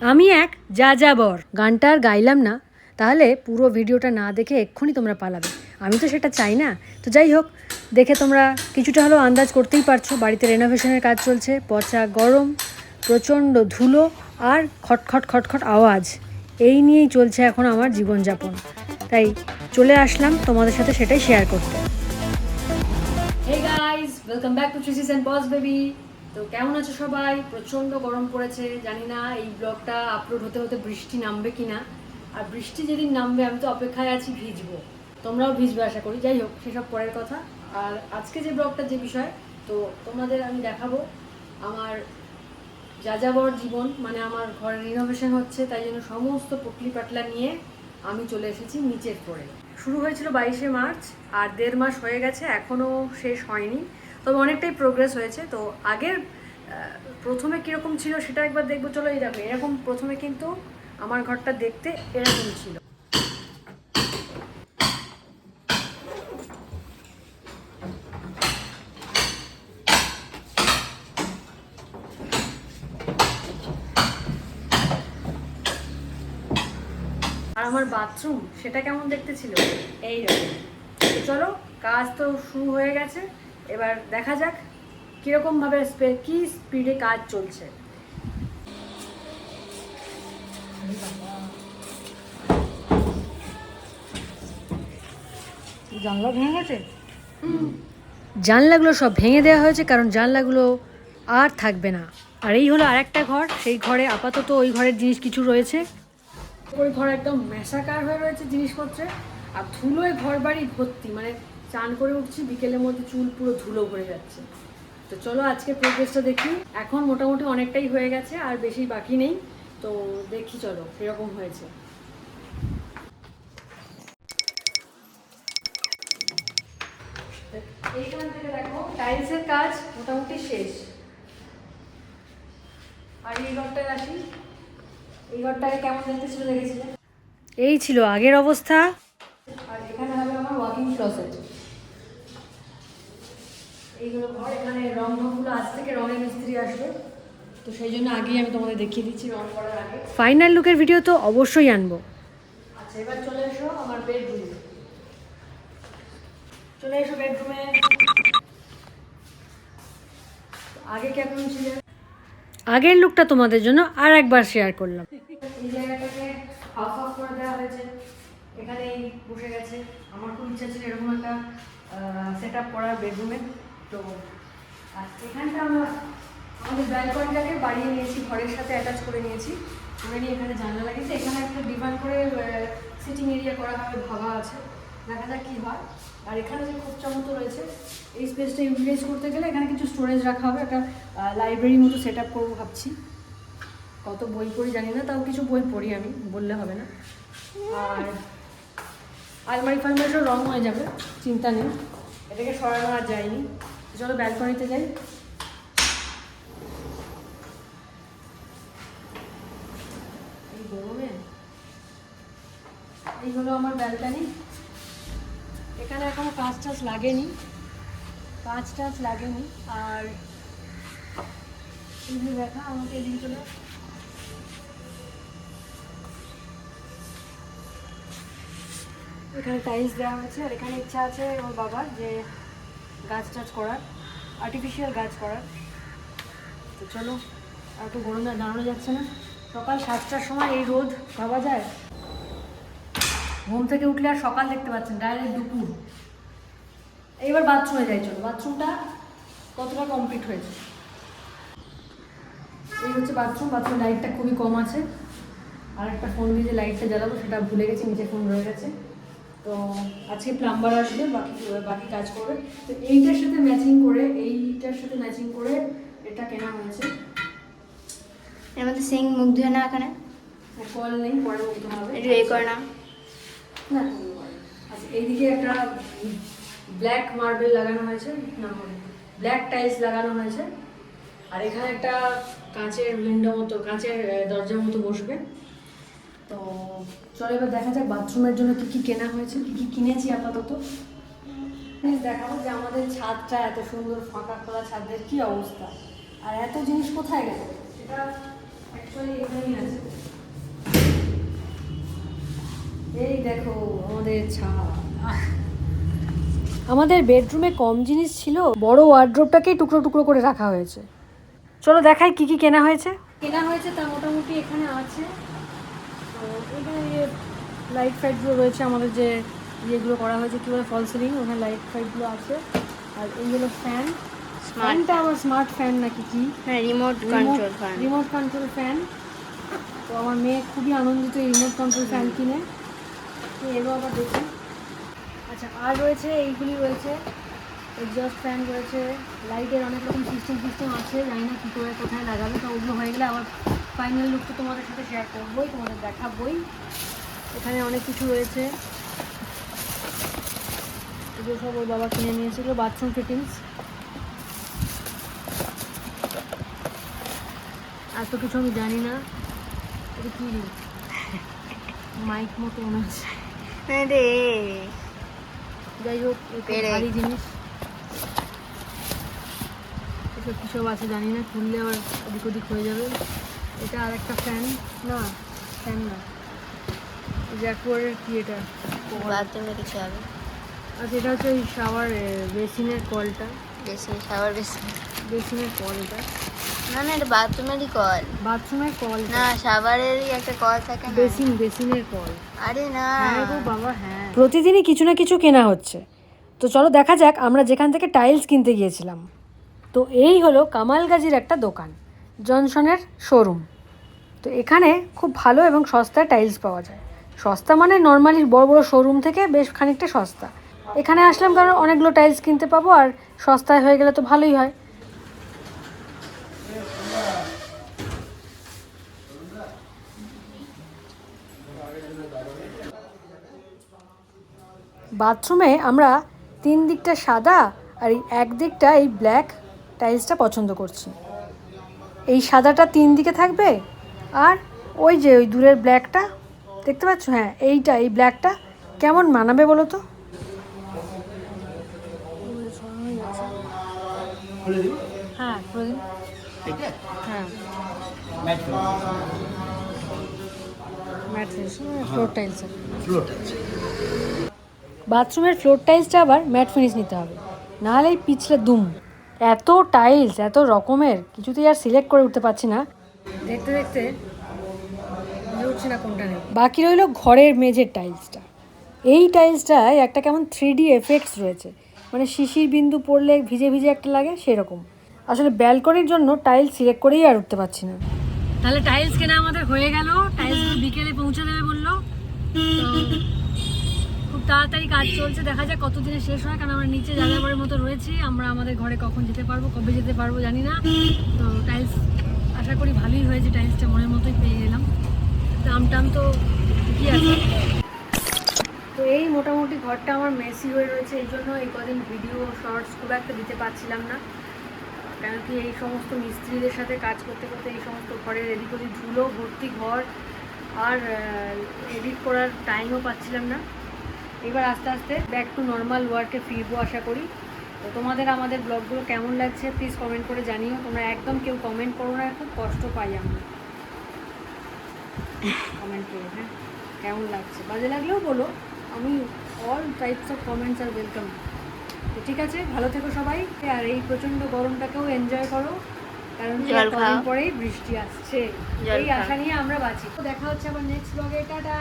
আমি এক যা যাবর গানটা আর গাইলাম না। তাহলে পুরো ভিডিওটা না দেখে এক্ষুনি তোমরা পালাবে। আমি তো সেটা চাই না। তো যাই হোক, দেখে তোমরা কিছুটা হলেও আন্দাজ করতেই পারছ। বাড়িতে রেনোভেশনের কাজ চলছে। পচা গরম, প্রচণ্ড ধুলো আর খটখট খটখট আওয়াজ। এই নিয়েই চলছে এখন আমার জীবনযাপন। তাই চলে আসলাম তোমাদের সাথে সেটাই শেয়ার করতে। তো কেমন আছো সবাই? প্রচণ্ড গরম পড়েছে, জানি না এই ব্লগটা আপলোড হতে হতে বৃষ্টি নামবে কি না আর বৃষ্টি যেদিন নামবে, আমি তো অপেক্ষায় আছি ভিজবো। তোমরাও ভিজবে আশা করি। যাই হোক, সেসব পরের কথা। আর আজকে যে ব্লগটা যে বিষয়, তো তোমাদের আমি দেখাবো আমার যাযাবর জীবন। মানে আমার ঘরে রিনোভেশন হচ্ছে, তাই জন্য সমস্ত পটলি পাটলা নিয়ে আমি চলে এসেছি নিচের ফ্লোরে শুরু হয়েছিল বাইশে মার্চ, আর দেড় মাস হয়ে গেছে, এখনও শেষ হয়নি। তবে অনেকটাই প্রোগ্রেস হয়েছে। তো আগের প্রথমে কীরকম ছিল সেটা একবার দেখব, চলো দেখো, এরকম প্রথমে কিন্তু আমার ঘরটা দেখতে এরকম ছিল। আর আমার বাথরুম, সেটা কেমন দেখতে ছিল? এই চলো, কাজ তো শুরু হয়ে গেছে, এবার দেখা যাক কীরকমভাবে কী স্পিডে কাজ চলছে? জানলা ভেঙে গেছে? জানলাগুলো সব ভেঙে দেওয়া হয়েছে কারণ জানলাগুলো আর থাকবে না। আর এই হলো আরেকটা ঘর সেই ঘরে আপাতত ওই ঘরের জিনিস কিছু রয়েছে। ওই ঘর একদম মেশাকার হয়ে রয়েছে জিনিসপত্রে আর ধুলোয় ঘর বাড়ি ভর্তি মানে চান করে উঠছি বিকেলের মধ্যে চুল পুরো ধুলো ভরে যাচ্ছে। তো চলো আজকে প্রোগ্রেসটা দেখি। এখন মোটামুটি অনেকটাই হয়ে গেছে আর বেশি বাকি নেই। তো দেখি চলো কীরকম হয়েছে। এইখান থেকে দেখো টাইলসের কাজ মোটামুটি শেষ। আর এই ঘরটায় আসি। এই ঘরটাকে কেমন দেখতে ছিল দেখেছিলে এই ছিল আগের অবস্থা। আর এখানে হবে আমার ওয়াকিং ক্লসেট এইগুলো ঘর এখানে রং ঢংগুলো আজ থেকে রঙের মিস্ত্রি আসবে। তো সেই জন্য আগেই আমি তোমাদের দেখিয়ে দিচ্ছি রং করার আগে। ফাইনাল লুকের ভিডিও তো অবশ্যই আনব। আচ্ছা এবার চলে এসো আমার বেডরুমে চলে এসো বেডরুমে আগে কেমন ছিল? আগের লুকটা তোমাদের জন্য আর একবার শেয়ার করলাম। এই জায়গাটাকে হাফ হাফ করে দেওয়া হয়েছে। এখানেই বসে গেছে। আমার খুব ইচ্ছা ছিল এরকম একটা সেট আপ করার বেডরুমে তো, আর এখানটা আমরা, আমাদের ব্যালকনিটাকে বাড়িয়ে নিয়েছি, ঘরের সাথে অ্যাটাচ করে নিয়েছি। করে নিয়ে এখানে জানলা লাগিয়েছি, এখানে একটা ডিভান করে সিটিং এরিয়া করা হবে ভাবা আছে। দেখা যাক কী হয়। আর এখানে যে খোপচার মতো রয়েছে, এই স্পেসটা ইউটিলাইজ করতে গেলে এখানে কিছু স্টোরেজ রাখা হবে, একটা লাইব্রেরির মতো সেট আপ করব ভাবছি। কত বই পড়ি জানি না, তাও কিছু বই পড়ি আমি, বললে হবে না। আর আলমারি ফালমারি রং হয়ে যাবে, চিন্তা নেই। এটাকে সরানো আর যায়নি। চলো ব্যালকনিতে যাই। এই গরমে। এই হলো আমার ব্যালকানি। এখানে এখনও কাজ টাজ লাগেনি। কাজ টাজ লাগেনি। আর এগুলো দেখা, আমাকে এদিকে চলে এখানে টাইলস দেওয়া হয়েছে। আর এখানে ইচ্ছা আছে ওর বাবার যে গাছ টাছ করার আর্টিফিশিয়াল গাছ করার। তো চলো, আর একটু গরমে দাঁড়ানো যাচ্ছে না। সকাল সাতটার সময় এই রোদ ভাবা যায়? ঘুম থেকে উঠলে আর সকাল দেখতে পাচ্ছেন ডাইরেক্ট দুপুর। এইবার বাথরুমে যাই, চলো। বাথরুমটা কতটা কমপ্লিট হয়েছে? এই হচ্ছে বাথরুম বাথরুম লাইটটা খুবই কম আছে। আর একটা ফোন দিয়ে যে লাইটটা জ্বালাবো, সেটা ভুলে গেছি, নিচে ফোন রয়ে গেছে। তো আজকে প্লাম্বার আসবে বাকি বাকি কাজ করবে। তো এইটার সাথে ম্যাচিং করে এইটার সাথে ম্যাচিং করে এটা কেনা হয়েছে। এর মধ্যে সিং মুখ ধুয়ে না এখানে। কল নেই পরে বলতে হবে। এই করে না না আচ্ছা এইদিকে একটা ব্ল্যাক মার্বেল লাগানো হয়েছে না ব্ল্যাক টাইলস লাগানো হয়েছে। আর এখানে একটা কাঁচের উইন্ডো মতো কাঁচের দরজার মতো বসবে। তো চলো এবার দেখা যাক বাথরুমের জন্য কি কি কেনা হয়েছে, কি কি কিনেছি আপাতত। দেখাবো যে আমাদের ছাদটা এত সুন্দর ফাঁকা খোলা ছাদের কি অবস্থা। আর এত জিনিস কোথায় অ্যাকচুয়ালি এখানেই আছে। এই দেখো, আমাদের ছাদ। আমাদের বেডরুমে কম জিনিস ছিল, বড় ওয়ার্ড্রোবটাকেই টুকরো টুকরো করে রাখা হয়েছে। চলো দেখাই কি কি কেনা হয়েছে। কেনা হয়েছে তা মোটামুটি এখানে আছে। তো এখানে লাইট ফাইটগুলো রয়েছে আমাদের যে ইয়েগুলো করা হয়েছে কী বলে ফল সিলিং ওখানে লাইট ফাইটগুলো আছে। আর এই হলো ফ্যান ফ্যানটা আমার স্মার্ট ফ্যান নাকি কি? হ্যাঁ remote control fan remote control fan তো আমার মেয়ে খুবই আনন্দিত এই রিমোট কন্ট্রোল ফ্যান কিনে। এরও আবার দেখি। আচ্ছা আর রয়েছে এইগুলি রয়েছে। এক্সস্ট ফ্যান রয়েছে লাইটের অনেক রকম সিস্টেম সিস্টেম আছে জানি না কী করে কোথায় লাগাবে তো ওগুলো হয়ে গেলে আবার ফাইনাল লুকটা তোমাদের সাথে শেয়ার করবোই তোমাদের দেখাবই। এখানে অনেক কিছু রয়েছে। এগুলো সব ওর বাবা কিনে নিয়েছিল বাথরুম ফিটিংস এত কিছু আমি জানি না এটা কি? মাইক মতো মনে হচ্ছে। যাই হোক ভারী জিনিস। এসব কী সব আছে জানি না খুললে আবার ওদিক ওদিক হয়ে যাবে। এটা আর একটা ফ্যান না ফ্যান না। জ্যাকুয়ারের কি এটা। বাথরুমে কিছু হবে। আচ্ছা এটা হচ্ছে ওই শাওয়ার বেসিনের কলটা। বেশি শাওয়ার বেশি বেসিনের কল এটা। না না এটা বাথরুমেরই কল। বাথরুমের কল না শাওয়ারেরই একটা কল থাকে না। বেসিন বেসিনের কল। আরে না। হ্যাঁ গো বাবা হ্যাঁ। প্রতিদিনই কিছু না কিছু কেনা হচ্ছে। তো চলো দেখা যাক আমরা যেখান থেকে টাইলস কিনতে গিয়েছিলাম। তো এই হলো কামাল কামালগাজির একটা দোকান, জনসনের শোরুম তো এখানে খুব ভালো এবং সস্তায় টাইলস পাওয়া যায়। সস্তা মানে নর্মালি বড় বড় শোরুম থেকে বেশ খানিকটা সস্তা। এখানে আসলাম কারণ অনেকগুলো টাইলস কিনতে পাবো আর সস্তায় হয়ে গেলে তো ভালোই হয়। বাথরুমে আমরা তিন দিকটা সাদা আর এই এক দিকটা এই ব্ল্যাক টাইলসটা পছন্দ করছি। এই সাদাটা তিন দিকে থাকবে আর ওই যে ওই দূরের ব্ল্যাকটা দেখতে পাচ্ছ? হ্যাঁ এইটা এই ব্ল্যাকটা কেমন মানাবে বলো তো? হ্যাঁ হ্যাঁ। ফ্লোর টাইলস বাথরুমের ফ্লোর টাইলসটা আবার ম্যাট ফিনিশ নিতে হবে। নাহলে এই পিছলে দুম। এত টাইলস এত রকমের কিছুতেই আর সিলেক্ট করে উঠতে পারছি না। দেখতে দেখতে উঠছি না কোনটা নেব। বাকি রইল ঘরের মেঝের টাইলসটা এই টাইলসটায় একটা কেমন থ্রি ডি এফেক্টস রয়েছে। মানে শিশির বিন্দু পড়লে ভিজে ভিজে একটা লাগে সেরকম। আসলে ব্যালকনির জন্য টাইলস সিলেক্ট করেই আর উঠতে পারছি না। তাহলে টাইলস কেনা আমাদের হয়ে গেল। টাইলস বিকেলে পৌঁছে দেবে বলল। তাড়াতাড়ি কাজ চলছে, দেখা যাক কতদিনে শেষ হয়, কারণ আমরা নিচে যাযাবরের মতো রয়েছি। আমরা আমাদের ঘরে কখন যেতে পারব, কবে যেতে পারব জানি না। তো টাইলস আশা করি ভালোই হয়েছে টাইলসটা মনের মতোই পেয়ে গেলাম। দাম টাম তো কি আছে। তো এই মোটামুটি ঘরটা আমার মেসি হয়ে রয়েছে, এই জন্য এই কদিন ভিডিও শর্টস খুব একটা দিতে পারছিলাম না। কেন কি এই সমস্ত মিস্ত্রিদের সাথে কাজ করতে করতে এই সমস্ত ঘরের এদিক ওদিক ধুলো, ভর্তি ঘর, আর এডিট করার টাইমও পাচ্ছিলাম না। এবার আস্তে আস্তে ব্যাক টু নর্মাল ওয়ার্কে ফিরবো আশা করি। তো তোমাদের আমাদের ব্লগগুলো কেমন লাগছে প্লিজ কমেন্ট করে জানিও। তোমরা একদম কেউ কমেন্ট করো না খুব কষ্ট পাই আমরা। কমেন্ট করে হ্যাঁ? কেমন লাগছে? বাজে লাগলেও বলো আমি অল টাইপস অফ কমেন্টস আর ওয়েলকাম তো ঠিক আছে ভালো থেকো সবাই আর এই প্রচণ্ড গরমটাকেও এনজয় করো কারণ কদিন পরেই বৃষ্টি আসছে। এই আশা নিয়ে আমরা বাঁচি। তো দেখা হচ্ছে আবার নেক্সট ব্লগে টাটা!